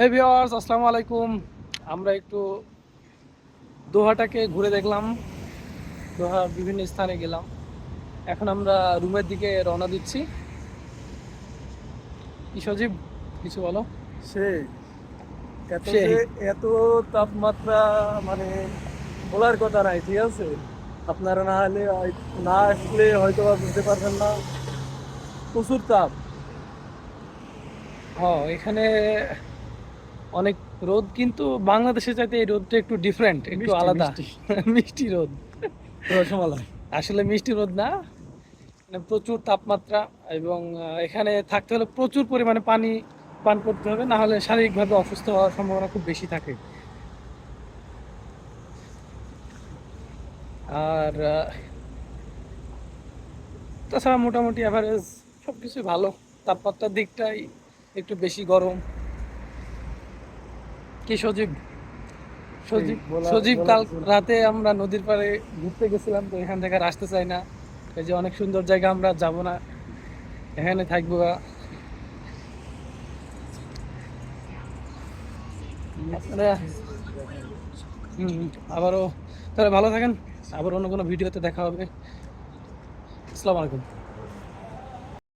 হে viewers আসসালামু আলাইকুম। আমরা একটু দোহাটাকে ঘুরে দেখলাম। দোহার বিভিন্ন স্থানে গেলাম। এখন আমরা রুমের দিকে রওনা দিচ্ছি। কি সজীব কিছু বলো? সে এত এত তাপমাত্রা মানে বলার কথা নাই ঠিক আছে? আপনারা না হলে না আসলে হয়তো বুঝতে পারবেন না। প্রচুর তাপ। হ এখানে অনেক রোদ কিন্তু বাংলাদেশে চাইতে এই রোদটা একটু ডিফারেন্ট একটু আলাদা। মিষ্টি। রোদ। রসমালাই। আসলে মিষ্টি রোদ না। মানে প্রচুর তাপমাত্রা এবং এখানে থাকতে হলে প্রচুর পরিমাণে পানি পান করতে হবে না হলে শারীরিকভাবে অসুস্থ হওয়ার সম্ভাবনা খুব বেশি থাকে। আর তাছাড়া মোটামুটি অ্যাভারেজ সব কিছুই ভালো। তাপমাত্রার দিকটাই একটু বেশি গরম। কি সজীব? সজীব সজীব কাল রাতে আমরা নদীর পাড়ে ঘুরতে গেছিলাম তো এখান থেকে আসতে চাই না। এই যে অনেক সুন্দর জায়গা আমরা যাব না। এখানে থাকব হুম, আবারও তাহলে ভালো থাকেন। আবার অন্য কোনো ভিডিওতে দেখা হবে। আসসালামু আলাইকুম।